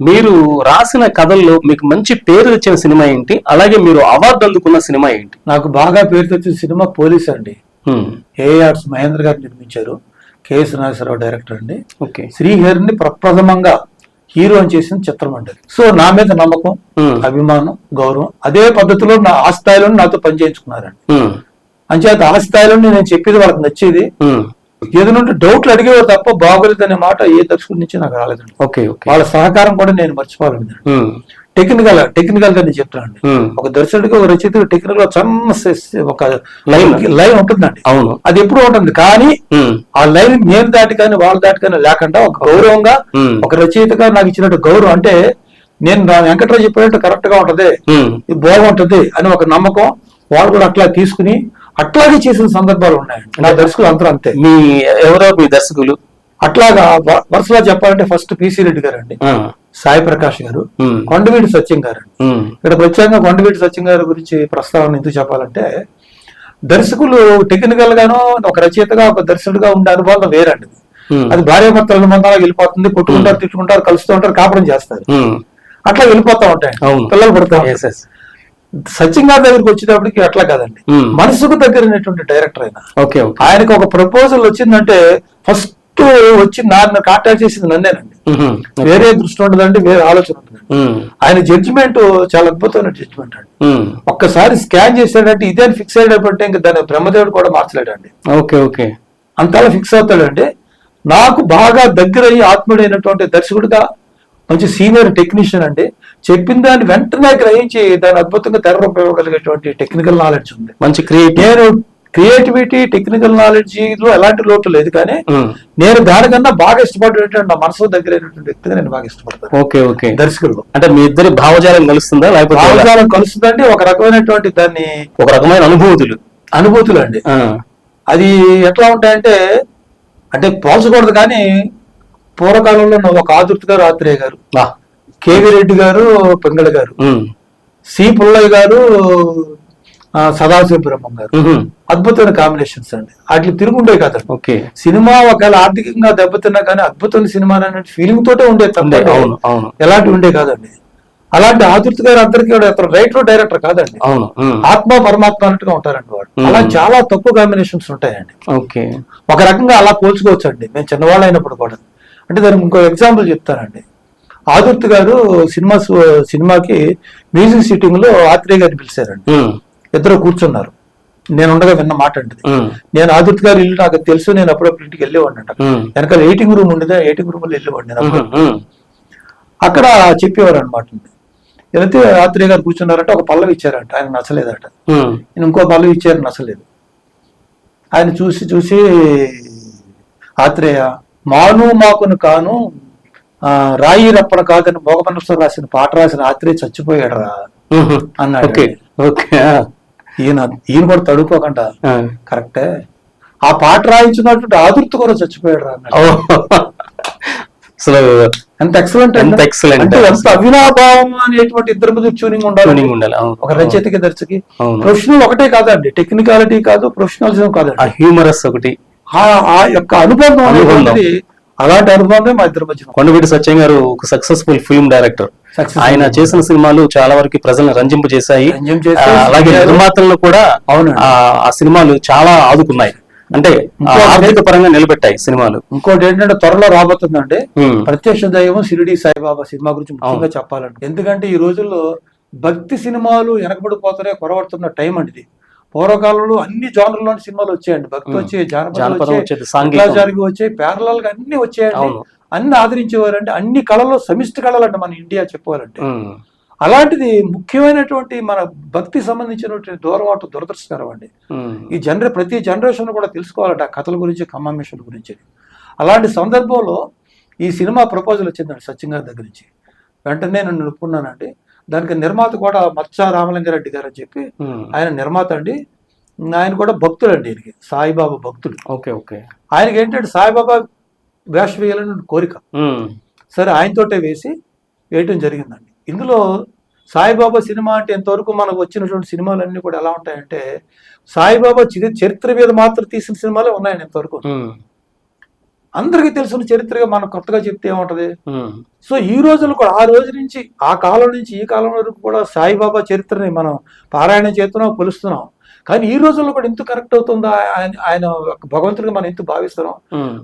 మీరు రాసిన కథల్లో మీకు మంచి పేరు తెచ్చిన సినిమా ఏంటి అలాగే మీరు అవార్డు అందుకున్న సినిమా ఏంటి నాకు బాగా పేరు తెచ్చిన సినిమా పోలీస్ అండి హ్మ్. ఏ ఆర్ట్స్ మహేంద్ర గారు నిర్మించారు కేఎస్ నాగేశ్వరరావు డైరెక్టర్ అండి ఓకే శ్రీహరిని ప్రప్రథమంగా హీరో అని చేసిన చిత్రం అండి. సో నా మీద నమ్మకం. అభిమానం గౌరవం అదే పద్ధతిలో నా ఆ స్థాయిలో నాతో పనిచేయించుకున్నారండి. అంచేత ఆ స్థాయిలో నేను చెప్పేది వాళ్ళకి నచ్చేది ఏదైనా డౌట్లు అడిగేవారు తప్ప బాగోలేదు అనే మాట ఏ దర్శకుడి నుంచి నాకు రాలేదండి ఓకే వాళ్ళ సహకారం కూడా నేను మర్చిపోవాలండి హ్మ్. టెక్నికల్ టెక్నికల్గా నేను చెప్తానండి. ఒక దర్శకుడికి ఒక రచయిత టెక్నికల్ సెస్- ఒక Line. లైన్ ఉంటుందండి అవును అది ఎప్పుడు ఉంటుంది కానీ. ఆ లైన్ నేను దాటి కానీ వాళ్ళ దాటి కానీ లేకుండా ఒక గౌరవంగా. ఒక రచయితగా నాకు ఇచ్చినట్టు గౌరవం అంటే నేను వెంకటరావు చెప్పినట్టు కరెక్ట్గా ఉంటది బాగుంటది అని ఒక నమ్మకం వాళ్ళు కూడా అట్లా తీసుకుని అట్లాగే చేసిన సందర్భాలు ఉన్నాయండి నా దర్శకులు అందరూ అంతే మీ ఎవరో మీ దర్శకులు అట్లాగా వరుసగా చెప్పాలంటే ఫస్ట్ పిసి రెడ్డి గారు అండి. సాయి ప్రకాష్ గారు. కొండవీటి సత్యం గారు. ఇక్కడ ప్రత్యేకంగా కొండవీటి సత్యం గారి గురించి ప్రస్తావన ఎందుకు చెప్పాలంటే దర్శకులు టెక్నికల్ గాను ఒక రచయితగా ఒక దర్శకుడిగా ఉండే అనుభవం వేరండి. అది భార్య భర్తల అనుబంధాలకు వెళ్ళిపోతుంది కొట్టుకుంటారు తిట్టుకుంటారు కలుస్తూ ఉంటారు కాపురం చేస్తారు. అట్లా వెళ్ళిపోతా ఉంటాయి. పిల్లలు పడతా. సచిన్ గారి దగ్గరికి వచ్చేటప్పటికి అట్లా కాదండి. మనసుకు దగ్గరైనటువంటి డైరెక్టర్ ఆయన. ఓకే ఆయనకు ఒక ప్రపోజల్ వచ్చిందంటే ఫస్ట్ వచ్చి నన్ను కాంటాక్ట్ చేసింది నన్నేనండి. వేరే దృష్టి ఉండదండి వేరే ఆలోచన ఉంటుందండి హ్మ్. ఆయన జడ్జిమెంట్ చాలా అద్భుతమైన జడ్జిమెంట్ అండి. ఒక్కసారి స్కాన్ చేశాడంటే ఇదే ఫిక్స్ అయ్యేటప్పుడు ఇంకా దాని బ్రహ్మదేవుడు కూడా మార్చలేడండి. Okay okay. అంతలా ఫిక్స్ అవుతాడండి నాకు బాగా దగ్గరయ్యి ఆత్మీయుడైనటువంటి దర్శకుడిగా మంచి సీనియర్ టెక్నీషియన్ అండి చెప్పిన దాన్ని వెంటనే గ్రహించి దాన్ని అద్భుతంగా తెరపగలిగేటువంటి టెక్నికల్ నాలెడ్జ్ ఉంది. మంచి క్రియేటివ్ నేను క్రియేటివిటీ టెక్నికల్ నాలెడ్జ్లో ఎలాంటి లోటు లేదు కానీ. నేను దానికన్నా బాగా ఇష్టపడేటువంటి నా మనసు దగ్గరైనటువంటి వ్యక్తిగా నేను బాగా ఇష్టపడతాను. Okay okay. దర్శకులు అంటే మీ ఇద్దరి భావజాలం కలుస్తుందా లేకపోతే? భావజాలం కలుస్తుందంటే ఒక రకమైనటువంటి దాన్ని ఒక రకమైన అనుభూతులు. అనుభూతులు అండి. అది ఎట్లా ఉంటాయంటే అంటే పోల్చకూడదు కానీ పూర్వకాలంలో ఒక ఆదుర్తి గారు ఆత్రేయ గారు. కేవీ రెడ్డి గారు పెంగళ గారు. సి. పుల్లయ్య గారు ఆ, సదాశివ బ్రహ్మం గారు. అద్భుతమైన కాంబినేషన్స్ అండి. వాటి తిరుగుండే కదండి ఓకే. సినిమా ఒకవేళ ఆర్థికంగా దెబ్బతిన్నా కానీ అద్భుతమైన సినిమా అనే ఫీలింగ్ తోటే ఉండే తప్ప ఉండే, అవును అవును. ఎలాంటి ఉండే కాదండి. అలాంటి ఆదుర్తి గారు అందరికీ అతను రైటర్ డైరెక్టర్ కాదండి. అవును. ఆత్మ పరమాత్మ అన్నట్టుగా ఉంటారండి వాడు. అలా చాలా తక్కువ కాంబినేషన్స్ ఉంటాయండి. ఓకే. ఒక రకంగా అలా పోల్చుకోవచ్చు అండి మేము చిన్నవాళ్ళు అయినప్పుడు కూడా. అంటే దానికి ఇంకో ఎగ్జాంపుల్ చెప్తానండి ఆదుర్తి గారు సినిమా సినిమాకి మ్యూజిక్ సిట్టింగ్లో ఆత్రేయ గారిని పిలిచారండి. ఇద్దరు కూర్చున్నారు నేను ఉండగా విన్న మాట. హ్మ్. నేను ఆదుర్తి గారి ఇల్లు నాకు తెలుసు నేను అప్పుడప్పుడు ఇంటికి వెళ్ళేవాడిని అంట. వెనకాల ఎయిటింగ్ రూమ్ ఉండేది ఎయిటింగ్ రూమ్లో వెళ్ళేవాడిని నేను. అక్కడ చెప్పేవారు అనమాట వెళితే ఆత్రేయ గారు కూర్చున్నారంటే ఒక పల్లవి ఇచ్చారంట ఆయన నచ్చలేదట. నేను ఇంకో పల్లవి ఇచ్చారు నచ్చలేదు ఆయన చూసి చూసి ఆత్రేయ మాను మాకును కాను ఆ, రాయి రప్పన కాదని భోగమనస్సు రాసిన పాట రాసిన ఆత్రేయ చచ్చిపోయాడు రా. అన్నాడు. ఈయన ఈయన కూడా తడుకోకుండా. కరెక్టే ఆ పాట రాయించినటువంటి ఆదుర్తి కూడా చచ్చిపోయాడు రా. అసలు ఎంత ఎక్సలెంట్ ఎంత. అంటే ఎంత అవినాభావం అనేటువంటి ఇద్దరి మీద ట్యూనింగ్ ఉండాలి ఉండాలి ఒక రచయితకి దర్శకి. ప్రొఫెషనల్ ఒకటే కాదండి టెక్నికాలిటీ కాదు ప్రొఫెషనలిజం ఆ కాదండి హ్యూమరస్ ఒకటి ఆ ఆ యొక్క అనుబంధం. అనేటువంటిది అలాంటి అనుబంధం మా ఇద్దరి మధ్య కొండవీటి సత్యం గారు ఒక సక్సెస్ఫుల్ ఫిల్మ్ డైరెక్టర్ ఆయన. చేసిన సినిమాలు చాలా వరకు ప్రజలను రంజింపు చేశాయి. అలాగే నిర్మాతలను కూడా అవునండి. ఆ ఆ సినిమాలు చాలా ఆదుకున్నాయి. అంటే ఆర్థిక పరంగా నిలబెట్టాయి సినిమాలు. ఇంకోటి ఏంటంటే త్వరలో రాబోతుందండి. హ్మ్. ప్రత్యక్ష దైవం షిరిడి సాయిబాబా సినిమా గురించి ముఖ్యంగా చెప్పాలండి ఎందుకంటే ఈ రోజుల్లో భక్తి సినిమాలు వెనకబడిపోతున్నాయి కొరవడుతున్న టైం అండి పూర్వకాలంలో అన్ని జానర్లోని సినిమాలు వచ్చాయండి భక్తి. వచ్చాయి జానపదం వచ్చాయి ప్యారలల్గా అన్ని వచ్చాయండి. అన్ని ఆదరించేవారండి అన్ని కళల్లో సమిష్టి కళలండి మన ఇండియా చెప్పుకోవాలంటే హ్మ్. అలాంటిది ముఖ్యమైనటువంటి మన భక్తి సంబంధించినటువంటి దూరం అటు దురదృష్టకరం అండి. ఈ జనరే ప్రతి జనరేషన్ కూడా తెలుసుకోవాలంట ఆ కథల గురించి కమామేషన్ గురించి అలాంటి సందర్భంలో ఈ సినిమా ప్రపోజల్ వచ్చిందండి సచిన్ గారి దగ్గర నుంచి వెంటనే నన్ను ఒప్పుకున్నానండి దానికి నిర్మాత కూడా మచ్చ రామలింగారెడ్డి గారు అని చెప్పి. ఆయన నిర్మాత అండి ఆయన కూడా భక్తుడు అండి ఈయనకి సాయిబాబా భక్తుడు ఓకే ఓకే. ఆయనకి ఏంటంటే సాయిబాబా వేష వేయాలని కోరిక. సరే ఆయనతోటే వేసి వేయటం జరిగిందండి. ఇందులో సాయిబాబా సినిమా అంటే ఎంతవరకు మనకు వచ్చినటువంటి సినిమాలన్నీ కూడా ఎలా ఉంటాయంటే సాయిబాబా చరిత్ర మీద మాత్రం తీసిన సినిమాలే ఉన్నాయండి ఎంతవరకు. అందరికీ తెలిసిన చరిత్రగా మనం కొత్తగా చెప్తే ఏముంటది? ఉమ్, సో ఈ రోజులు కూడా ఆ రోజు నుంచి ఆ కాలం నుంచి ఈ కాలం వరకు కూడా సాయిబాబా చరిత్రని మనం పారాయణం చేస్తున్నాం కొలుస్తున్నాం. కానీ ఈ రోజుల్లో కూడా ఎంత కరెక్ట్ అవుతుందా? ఆయన భగవంతుడిగా మనం ఎంత భావిస్తున్నాం?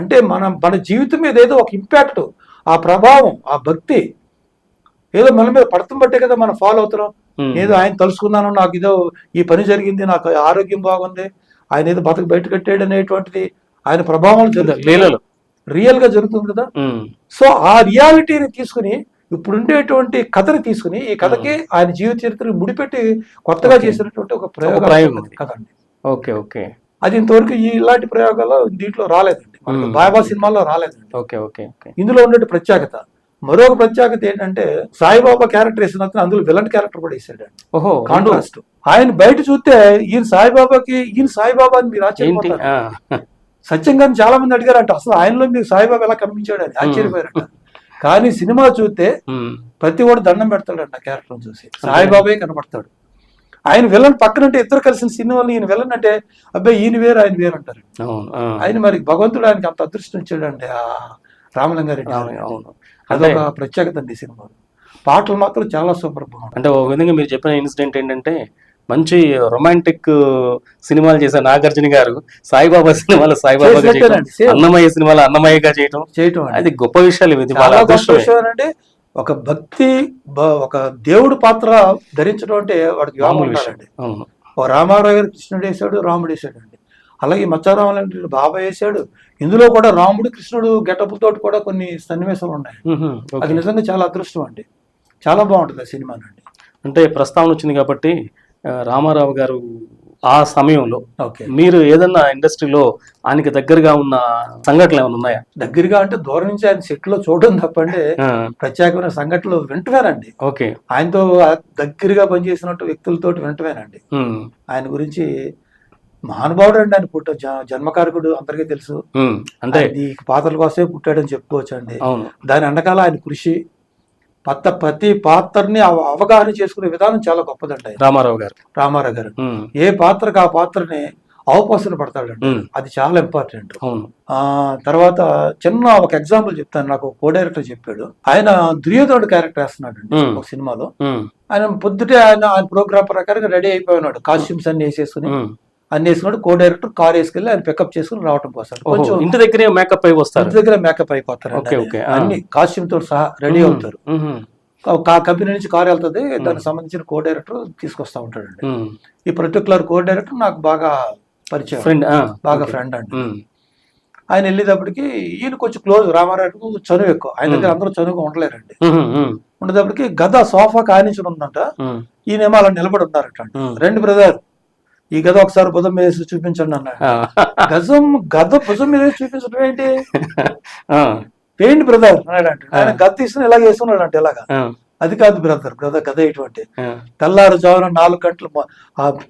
అంటే మనం మన జీవితం మీద ఏదో ఒక ఇంపాక్ట్ ఆ ప్రభావం ఆ భక్తి ఏదో మన మీద పడతం బట్టే కదా మనం ఫాలో అవుతున్నాం. ఏదో ఆయన తలుసుకున్నాను నాకు ఇదో ఈ పని జరిగింది నాకు ఆరోగ్యం బాగుంది ఆయన ఏదో బతకు బయట కట్టాడు అనేటువంటిది ఆయన ప్రభావం రియల్గా జరుగుతుంది కదా? సో ఆ రియాలిటీని తీసుకుని ఇప్పుడు ఉండేటువంటి కథని తీసుకుని ఈ కథకి ఆయన జీవిత చరిత్రని ముడిపెట్టి కొత్తగా. చేసినటువంటి ఒక ప్రయోగం. కథ అండి. Okay okay. అది ఇంతవరకు ఈ ఇలాంటి ప్రయోగాలు దీంట్లో రాలేదండి. మనకి. బాబా సినిమాలో రాలేదండి. ఓకే ఓకే ఇందులో ఉండే ప్రత్యేకత. మరొక ప్రత్యేకత ఏంటంటే సాయిబాబా క్యారెక్టర్ వేసిన అతను అందులో విలన్ క్యారెక్టర్ కూడా వేసాడు ఓహో కాంట్రాస్ట్. ఆయన బయట చూస్తే ఈయన సాయిబాబాకి ఈయన సాయిబాబా అని మీరు ఆశ్చర్యపోతారు. సత్యంగా చాలా మంది అడిగారంట అసలు ఆయనలో మీకు సాయిబాబా ఎలా కనిపించాడు? అని. ఆశ్చర్యపోయారంట. కానీ సినిమా చూస్తే ప్రతి వాడు దండం పెడతాడంట క్యారెక్టర్ చూసి. సాయిబాబాయే కనపడతాడు. ఆయన విలన్ పక్కనంటే ఇద్దరు కలిసిన సినిమాలు ఈయన విలన్ అంటే అబ్బాయి ఈయన వేరు ఆయన వేరు అంటారు. ఆయన మరి భగవంతుడు ఆయనకి అంత అదృష్టం ఇచ్చాడండి ఆ రామలింగారెడ్డి అవును, అదొక ప్రత్యేకత అండి సినిమాలో. పాటలు మాత్రం చాలా సూపర్ బాగుంటాయి. అంటే ఒక విధంగా మీరు చెప్పిన ఇన్సిడెంట్ ఏంటంటే మంచి రొమాంటిక్ సినిమాలు చేసే నాగార్జున గారు సాయిబాబా సినిమాలో సాయిబాబాగా same. అన్నమయ్య సినిమాలో అన్నమయ్యగా చేయటం చేయటం. అది గొప్ప విషయాలు ఇది చాలా ఏంటంటే ఒక భక్తి ఒక దేవుడు పాత్ర ధరించడం అంటే వాడికి మామూలు విషయం. అవును. రామారావు గారు కృష్ణుడు వేశాడు రాముడు వేశాడు అండి అలాగే మచ్చారామన్ అంటే బాబా వేశాడు ఇందులో కూడా రాముడు కృష్ణుడు గెటప్ తోటి కూడా కొన్ని సన్నివేశాలు ఉన్నాయి. అది నిజంగా చాలా అదృష్టం అండి. చాలా బాగుంటుంది ఆ సినిమా అండి. అంటే ప్రస్తావన వచ్చింది కాబట్టి రామారావు గారు ఆ సమయంలో ఓకే. మీరు ఏదన్నా ఇండస్ట్రీలో ఆయనకి దగ్గరగా ఉన్న సంఘటనలు ఏమైనా ఉన్నాయా? దగ్గరగా అంటే దూరం నుంచి ఆయన సెట్లో చూడడం తప్పండి. ప్రత్యేకమైన సంఘటనలు వింటున్నానండి ఓకే. ఆయనతో దగ్గరగా పనిచేసినట్టు వ్యక్తులతోటి వింటున్నానండి. ఉమ్, ఆయన గురించి మహానుభావుడు అండి ఆయన పుట్ట జన్మకారకుడు అందరికీ తెలుసు. అంటే ఈ పాత్రల కోసమే పుట్టాడని చెప్పుకోవచ్చు అండి దాని వెనకాల ఆయన కృషి పత్త ప్రతి పాత్రని అవ- అవగాహన చేసుకునే విధానం చాలా గొప్పదండి రామారావు గారు. రామారావు గారు. ఏ పాత్రకు ఆ పాత్రని అవపోసన పడతాడండి. అది చాలా ఇంపార్టెంట్. ఆ తర్వాత చిన్న ఒక ఎగ్జాంపుల్ చెప్తాను. నాకు కో డైరెక్టర్ చెప్పాడు. ఆయన దుర్యోధనుడు క్యారెక్టర్ వేస్తున్నాడు. ఒక సినిమాలో. ఆయన పొద్దుటే ఆయన ఆయన ప్రోగ్రామ్ ప్రకారంగా రెడీ అయిపోయినాడు కాస్ట్యూమ్స్ అన్ని వేసేసుకుని. అన్ని వేసుకున్నాడు కో డైరెక్టర్ కార్ వేసుకెళ్ళి ఆయన పికప్ చేసుకుని రావటం కోసం. కొంచెం ఇంటి దగ్గరే మేకప్ అయి వస్తారు. ఇంటి దగ్గర మేకప్ అయిపోతారు ఓకే, ఓకే. అన్ని కాస్ట్యూమ్ తోటి సహా రెడీ అవుతారు. కంపెనీ నుంచి కార్ వెళ్తుంది దానికి సంబంధించిన కో డైరెక్టర్ తీసుకొస్తా ఉంటాడండి. ఈ పర్టికులర్ కో డైరెక్టర్ నాకు బాగా పరిచయం. ఫ్రెండ్ బాగా. ఫ్రెండ్ అండి. ఆయన వెళ్ళేటప్పటికి ఈయన కొంచెం క్లోజ్ రామారావుకు చనువు ఎక్కువ. ఆయన దగ్గర అందరూ చనువుగా ఉండలేరండి. ఉండేటప్పటికి గద సోఫా ఉమ్, ఈయనేమో అలా నిలబడి ఉన్నారట. రెండు బ్రదర్ ఈ గద ఒకసారి భుజం మీద వేసి చూపించండి అన్నాడు ఆ, గజం గద భుజం మీద చూపించడం ఏంటి? పెయింట్ బ్రదర్ అన్నాడు అంటే ఆయన గద తీసుకుని ఇలాగ వేసుకున్నాడు అంటే ఇలాగా అది కాదు బ్రదర్ బ్రదర్ గద ఎటువంటి ఆ. తెల్లారుజామున నాలుగు గంటలు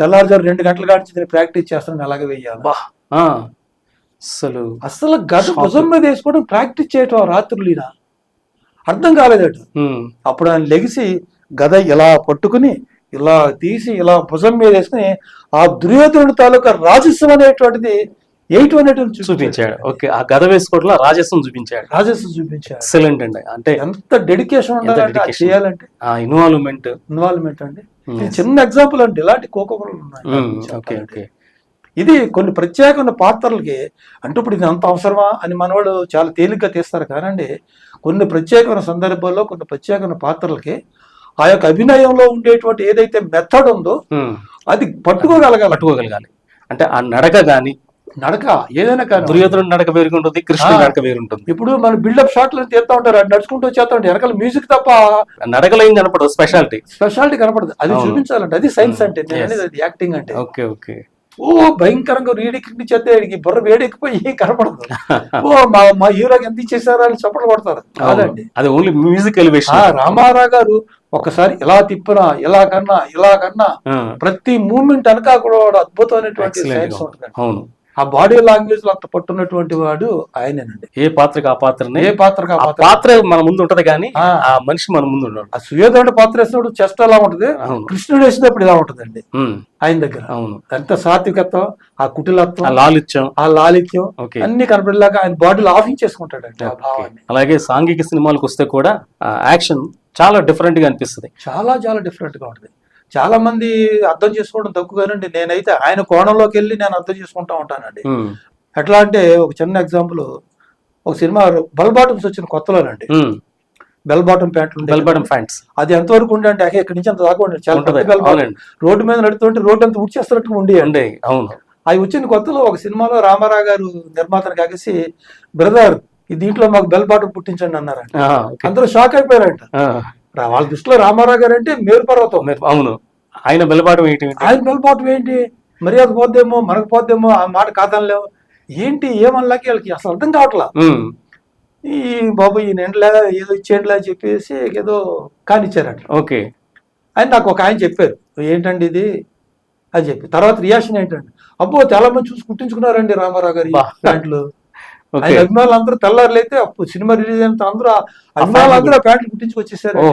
తెల్లారుజాము రెండు గంటల కాడి నేను ప్రాక్టీస్ చేస్తాను అలాగే వెయ్యాలి. బా. అసలు అసలు గద భుజం మీద వేసుకోవడం ప్రాక్టీస్ చేయటం రాత్రులు ఈయన అర్థం కాలేదట. అప్పుడు ఆయన లెగిసి గద ఇలా పట్టుకుని ఇలా తీసి ఇలా భుజం మీద వేసుకుని ఆ దుర్యోధనుడి తాలూకా రాజస్వం అనేటువంటిది ఎయిట్ అనేటువంటి చూపించాడు. ఓకే ఆ గద వేసుకోవడంలో రాజస్వం చూపించాడు. రాజస్వం చూపించాడు. ఎక్సలెంట్ అండి. అంటే ఎంత డెడికేషన్ dedication. చేయాలంటే. ఆ ఇన్వాల్వ్మెంట్ ఇన్వాల్వ్మెంట్ అండి. ఇది చిన్న ఎగ్జాంపుల్ అండి. ఇలాంటి కోకోలు ఉన్నాయి. ఓకే చెప్పాలంటే. ఓకే ఇది కొన్ని ప్రత్యేకమైన పాత్రలకి అంటే ఇప్పుడు ఇది అంత అవసరమా అని మనవాళ్ళు చాలా తేలిగ్గా తీస్తారు. కానండి కొన్ని ప్రత్యేకమైన సందర్భాల్లో కొన్ని ప్రత్యేకమైన పాత్రలకి ఆ యొక్క అభినయంలో ఉండేటువంటి ఏదైతే మెథడ్ ఉందో అది పట్టుకోగలగాలి. పట్టుకోగలగాలి. అంటే ఆ నడక గాని నడక ఏదైనా కానీ. దుర్యోధనుడు నడక వేరుంటుంది కృష్ణుడు. నడక వేరుంటుంది. ఇప్పుడు మన బిల్డప్ షాట్లు తీస్తా ఉంటారు అది నడుచుకుంటూ వచ్చేస్తా ఉంటారు వెనకాల మ్యూజిక్ తప్ప నడకలో ఏం కనపడదు స్పెషాలిటీ స్పెషాలిటీ కనపడదు. అది. చూపించాలంటే అది సైన్స్ అంటే అది యాక్టింగ్ అంటే. Okay okay. ఓ భయంకరంగా రీడికి చేస్తే వీడికి బుర్ర వేడెక్కిపోయి కనపడదు. ఓ మా మా హీరోకి ఎంత ఇచ్చేసారా అని చప్పట్లు కొడతారు. కాదండి అది ఓన్లీ మ్యూజిక్ ఎలివేషన్ రామారావు గారు ఒకసారి ఇలా తిప్పినా ఇలా కన్నా ఇలా కన్నా ప్రతి మూమెంట్ వెనక కూడా వాడు అద్భుతమైనటువంటి సైన్స్ ఉంటుంది. అవును. ఆ బాడీ లాంగ్వేజ్లో అంత పట్టున్నటువంటి వాడు ఆయనేనండి. ఏ పాత్రకి ఆ పాత్రని? ఏ పాత్రకు ఆ ఆ పాత్ర? పాత్ర మన ముందు ఉంటది కానీ ఆ. ఆ మనిషి మన ముందు ఉన్నాడు ఆ సుయోధనుడు పాత్ర వేసినప్పుడు చెస్ట్ ఎలా ఉంటది? కృష్ణుడు వేసినప్పుడు ఇలా ఉంటదండి. ఆయన దగ్గర. అవును. ఎంత సాత్వికత్వం ఆ ఆ కుటిలత్వం లాలిత్యం. ఆ లాలిత్యం అన్ని కనపడేలాగా ఆయన బాడీలో ఆఫించేసుకుంటాడండి ఆ ఓకే. భావాన్ని. అలాగే సాంఘిక సినిమాలకు వస్తే కూడా ఆ యాక్షన్ చాలా డిఫరెంట్గా అనిపిస్తుంది. చాలా చాలా డిఫరెంట్గా ఉంటుంది. చాలా మంది అర్థం చేసుకోవడం తక్కువగానండి నేనైతే ఆయన కోణంలోకి వెళ్ళి నేను అర్థం చేసుకుంటా ఉంటానండి. ఎట్లా అంటే ఒక చిన్న ఎగ్జాంపుల్ ఒక సినిమా బెల్ బాటమ్స్ వచ్చిన కొత్తలోనండి. బెల్ బాటమ్ ప్యాంట్లు. బెల్ బటన్ ఫ్యాంట్స్ అది ఎంతవరకు ఉండే అంటే ఇక్కడి నుంచి అంత దాకా ఉండే చాలా బెల్ బాటమ్. రోడ్డు మీద నడుతుంటే రోడ్డు అంతా ఉడిచేస్తున్నట్టు ఉండే ఉండే అవును. అవి వచ్చిన కొత్తలో ఒక సినిమాలో రామారావు గారు నిర్మాతను కాకేసి బ్రదర్ ఈ దీంట్లో మాకు బెల్ బాటం పుట్టించండి అన్నారంట. అందరూ షాక్ అయిపోయారంట. వాళ్ళ దృష్టిలో రామారావు గారు అంటే మేరు పర్వతం. అవును. ఆయన బెల్లబాటం ఏంటి? ఆయన బెల్ బాటం ఏంటి? మర్యాద పోద్దేమో మనకు పోద్దేమో ఆ మాట కాదనలేవు ఏంటి ఏమనలాకి వాళ్ళకి అసలు అర్థం కావట్లా? ఈ బాబు ఈ నిండలే ఏదో ఇచ్చేయండిలే చెప్పేసి ఏదో కానిచ్చారట. ఓకే. అని నాకు ఒక ఆయన చెప్పారు. ఏంటండి ఇది? అని చెప్పి. తర్వాత రియాక్షన్ ఏంటండి అబ్బో చాలా మంది చూసి కుట్టించుకున్నారండి రామారావు గారి బా. ఆయన అభిమానులు అందరూ తెల్లారులైతే అప్పుడు సినిమా రిలీజ్ అయిన అందరూ అభిమానులు అందరూ ఆ ప్యాంట్లు కుట్టించుకొచ్చేసారు. ఓ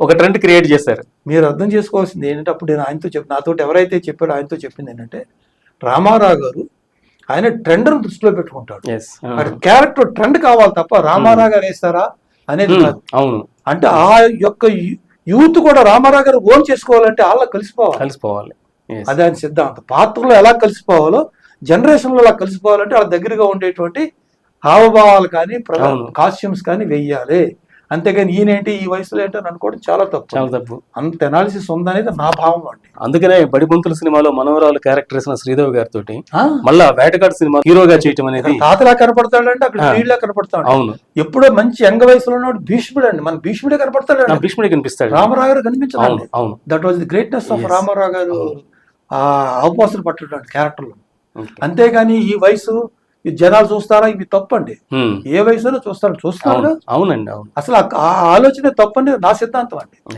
ఒక ట్రెండ్ క్రియేట్ చేశారు. మీరు అర్థం చేసుకోవాల్సింది ఏంటంటే అప్పుడు నేను ఆయనతో చెప్పి నాతో ఎవరైతే చెప్పాడో ఆయనతో చెప్పింది ఏంటంటే రామారావు గారు ఆయన ట్రెండ్ను దృష్టిలో పెట్టుకుంటాడు. క్యారెక్టర్ ట్రెండ్ కావాలి తప్ప రామారావు గారు వేస్తారా అనేది అవును. అంటే ఆ యొక్క యూత్ కూడా రామారావు గారు ఓన్ చేసుకోవాలంటే వాళ్ళ కలిసిపోవాలి. కలిసిపోవాలి. అదే ఆయన సిద్ధాంతం. పాత్రలో ఎలా కలిసిపోవాలో జనరేషన్లో ఎలా కలిసిపోవాలంటే వాళ్ళ దగ్గరగా ఉండేటువంటి హావభావాలు కానీ. కాస్ట్యూమ్స్ కానీ వెయ్యాలి. అంతేగాని ఈయనేంటి ఈ వయసులో ఏంటో అని అనుకోవడం చాలా తప్పు. చాలా తప్పు. అంత ఎనాలిసిస్ ఉందనేది నా భావం అండి. అందుకనే బడిపంతుల సినిమాలో మనవరాలు క్యారెక్టర్ వేసిన శ్రీదేవి గారితో మళ్ళా వేటగాడు సినిమా హీరోగా చేయటం అనేది తాతలా కనపడతాడంటే అక్కడ. వీళ్ళ కనపడతాడు. అవును. ఎప్పుడో మంచి యంగ వయసులో ఉన్నవాడు భీష్ముడు అండి మన భీష్ముడే కనపడతాడు భీష్ముడి కనిపిస్తాడు. రామారావు గారు అవును కనిపించదండి అవును that was the greatness of. Ramarao గారు ఆ అవకాశాలు పట్టడం క్యారెక్టర్లో. అంతేగాని ఈ వయసు ఈ జనాలు చూస్తారా? ఇవి తప్పండి. ఏ వయసులో చూస్తారు? చూస్తారు అవును. అవునండి అవును. అసలు ఆ- ఆలోచన తప్పని నా సిద్ధాంతం అండి.